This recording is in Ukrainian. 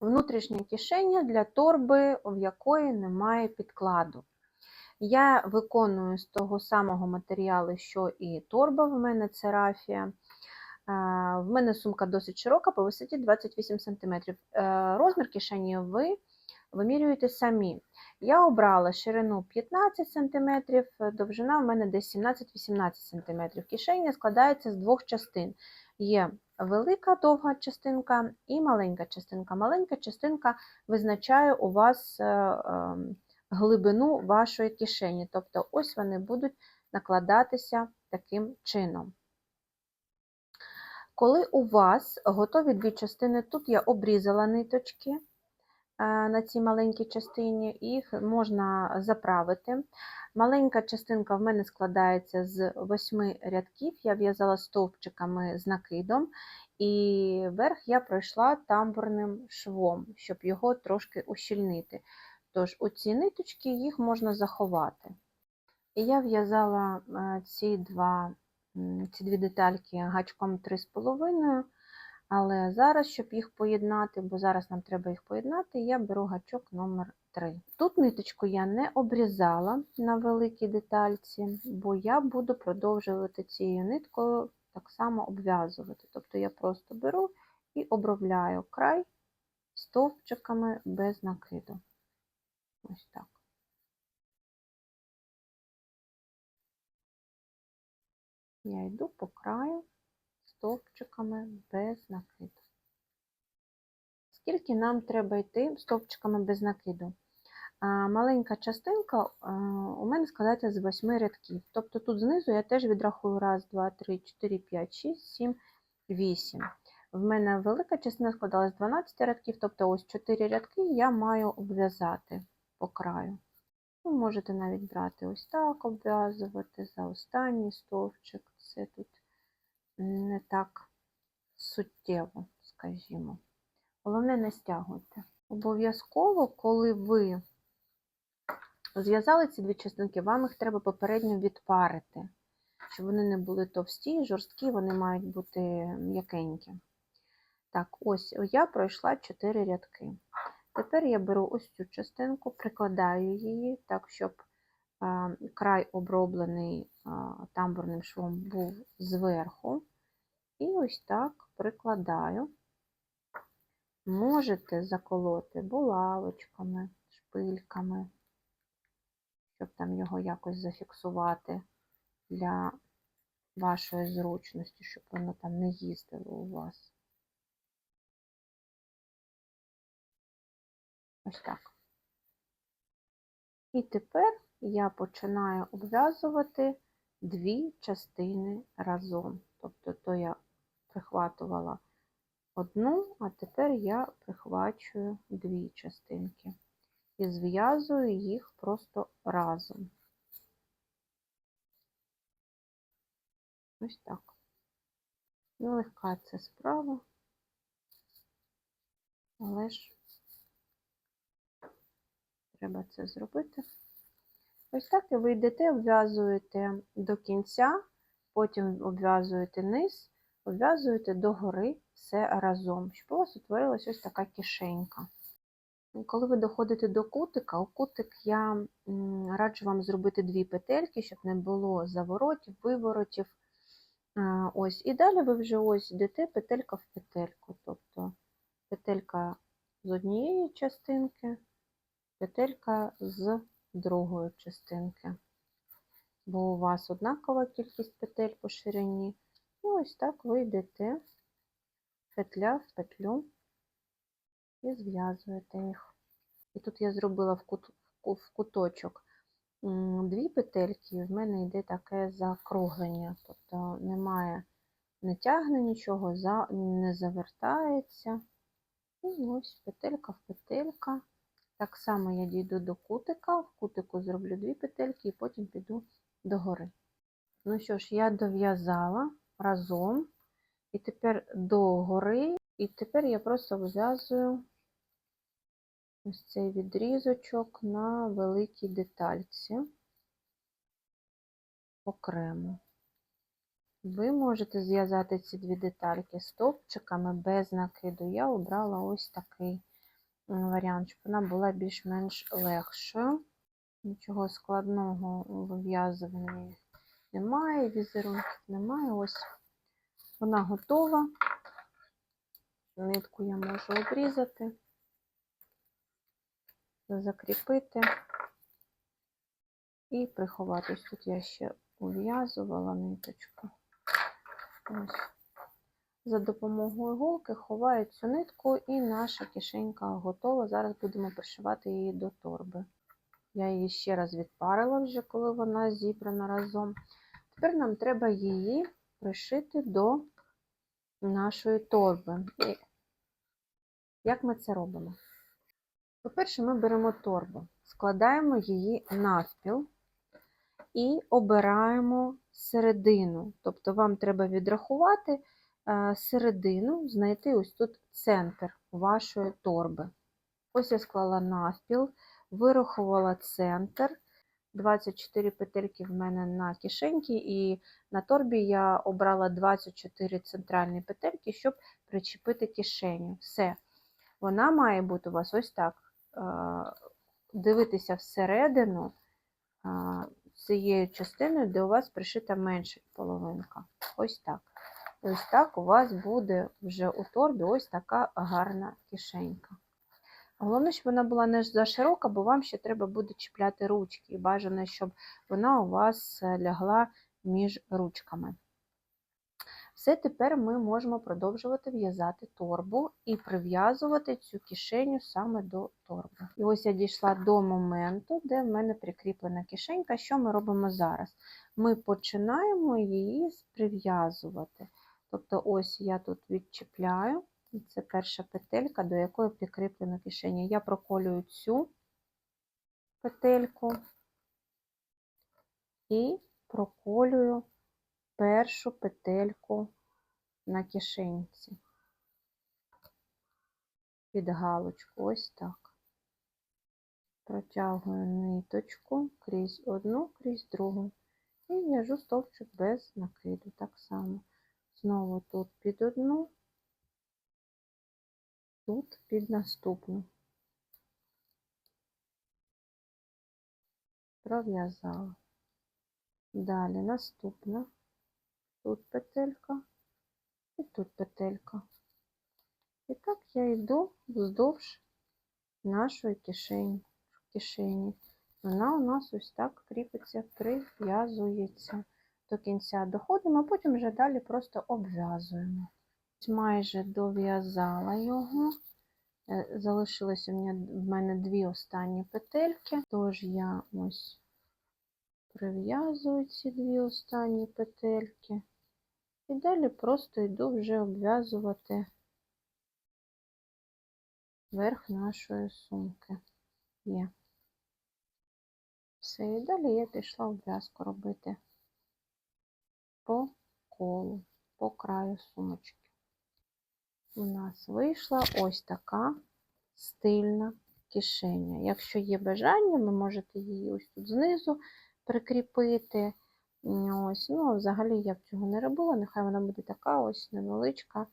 Внутрішня кишеня для торби, в якої немає підкладу. Я виконую з того самого матеріалу, що і торба, в мене це рафія. В мене сумка досить широка, по висоті 28 см. Е, Розмір кишені ви вимірюєте самі. Я обрала ширину 15 см, довжина в мене десь 17-18 см. Кишеня складається з двох частин. Є велика довга частинка і маленька частинка. Маленька частинка визначає у вас е, е, глибину вашої кишені. Тобто, ось вони будуть накладатися таким чином. Коли у вас готові дві частини, тут я обрізала ниточки на цій маленькій частині, їх можна заправити. Маленька частинка в мене складається з восьми рядків, я в'язала стовпчиками з накидом, і верх я пройшла тамбурним швом, щоб його трошки ущільнити. Тож у ці ниточки їх можна заховати. І я в'язала е, ці два ці дві детальки гачком 3,5, але зараз, щоб їх поєднати, бо зараз нам треба їх поєднати, я беру гачок номер 3. Тут ниточку я не обрізала на великій детальці, бо я буду продовжувати цією ниткою так само обв'язувати. Тобто я просто беру і обробляю край стовпчиками без накиду. Ось так. Я йду по краю стовпчиками без накиду. Скільки нам треба йти стовпчиками без накиду? Маленька частинка у мене складається з 8 рядків. Тобто тут знизу я теж відрахую 1, 2, 3, 4, 5, 6, 7, 8. В мене велика частина складалась з 12 рядків, тобто ось 4 рядки я маю обв'язати по краю. Ви можете навіть брати ось так, обв'язувати за останній стовпчик. Це тут не так суттєво, скажімо. Головне, не стягуйте. Обов'язково, коли ви зв'язали ці дві частинки, вам їх треба попередньо відпарити, щоб вони не були товсті, жорсткі, вони мають бути м'якенькі. Так, ось я пройшла 4 рядки. Тепер я беру ось цю частинку, прикладаю її так, щоб край оброблений тамбурним швом був зверху. І ось так прикладаю. Можете заколоти булавочками, шпильками, щоб там його якось зафіксувати для вашої зручності, щоб воно там не їздило у вас. Ось так. І тепер я починаю обв'язувати дві частини разом. Тобто, то я прихватувала одну, а тепер я прихвачую дві частинки і зв'язую їх просто разом. Ось так. Нелегка це справа, але ж треба це зробити. Ось так і ви йдете, обв'язуєте до кінця, потім обв'язуєте низ, обв'язуєте догори все разом, щоб у вас утворилась ось така кишенька. Коли ви доходите до кутика, у кутик я раджу вам зробити дві петельки, щоб не було заворотів, виворотів. Ось, І далі ви вже ось йдете петелька в петельку. Тобто петелька з однієї частинки, петелька з другої частинки. Бо у вас однакова кількість петель по ширині. І ось так ви йдете петля в петлю і зв'язуєте їх. І тут я зробила в, кут, в куточок дві петельки, і в мене йде таке закруглення. Тобто немає, не тягне нічого, не завертається. І ось петелька в петелька. Так само я дійду до кутика, в кутику зроблю дві петельки і потім піду до гори. Ну що ж, я дов'язала разом, і тепер до гори, і тепер я просто вив'язую ось цей відрізочок на великій детальці окремо. Ви можете зв'язати ці дві детальки стовпчиками без накиду. Я обрала ось такий варіант, щоб вона була більш-менш легшою. Нічого складного у вив'язуванні немає, візерунків немає. Ось вона готова. Нитку я можу обрізати, закріпити і приховати. Ось тут я ще ув'язувала ниточку. Ось. За допомогою голки ховаю цю нитку і наша кишенька готова. Зараз будемо пришивати її до торби. Я її ще раз відпарила вже, коли вона зібрана разом. Тепер нам треба її пришити до нашої торби. І як ми це робимо? По-перше, ми беремо торбу, складаємо її навпіл і обираємо середину. Тобто вам треба відрахувати середину, знайти ось тут центр вашої торби. Ось я склала навпіл, вирахувала центр. 24 петельки в мене на кишеньки, і на торбі я обрала 24 центральні петельки, щоб причепити кишеню. Все. Вона має бути у вас ось так. е, Дивитися всередину е, цією частиною, де у вас пришита менша половинка. Ось так. Ось так у вас буде вже у торбі ось така гарна кишенька. Головне, щоб вона була не заширока, бо вам ще треба буде чіпляти ручки. І бажано, щоб вона у вас е, лягла між ручками. Все, тепер ми можемо продовжувати в'язати торбу і прив'язувати цю кишеню саме до торби. І ось я дійшла до моменту, де в мене прикріплена кишенька. Що ми робимо зараз? Ми починаємо її прив'язувати. Тобто, ось я тут відчіпляю. Це перша петелька, до якої прикріплена кишеня. Я проколюю цю петельку і проколюю першу петельку на кишенці. Під галочку, ось так. Протягую ниточку крізь одну, крізь другу. І в'яжу стовпчик без накиду. Так само. Знову тут під одну тут під наступну. Пров'язала. Далі наступна. Тут петелька і тут петелька. І так я йду вздовж нашої кишені. кишені. Вона у нас ось так кріпиться, прив'язується до кінця. Доходимо, а потім вже далі просто обв'язуємо майже дов'язала його. Е, Залишилося в мене дві останні петельки, тож я ось прив'язую ці дві останні петельки. І далі просто йду вже обв'язувати верх нашої сумки. Є. Все, і далі я пішла обв'язку робити по колу, по краю сумочки у нас вийшла ось така стильна кишеня. Якщо є бажання, ви можете її ось тут знизу прикріпити. Ось, ну, Взагалі я б цього не робила, нехай вона буде така ось невеличка.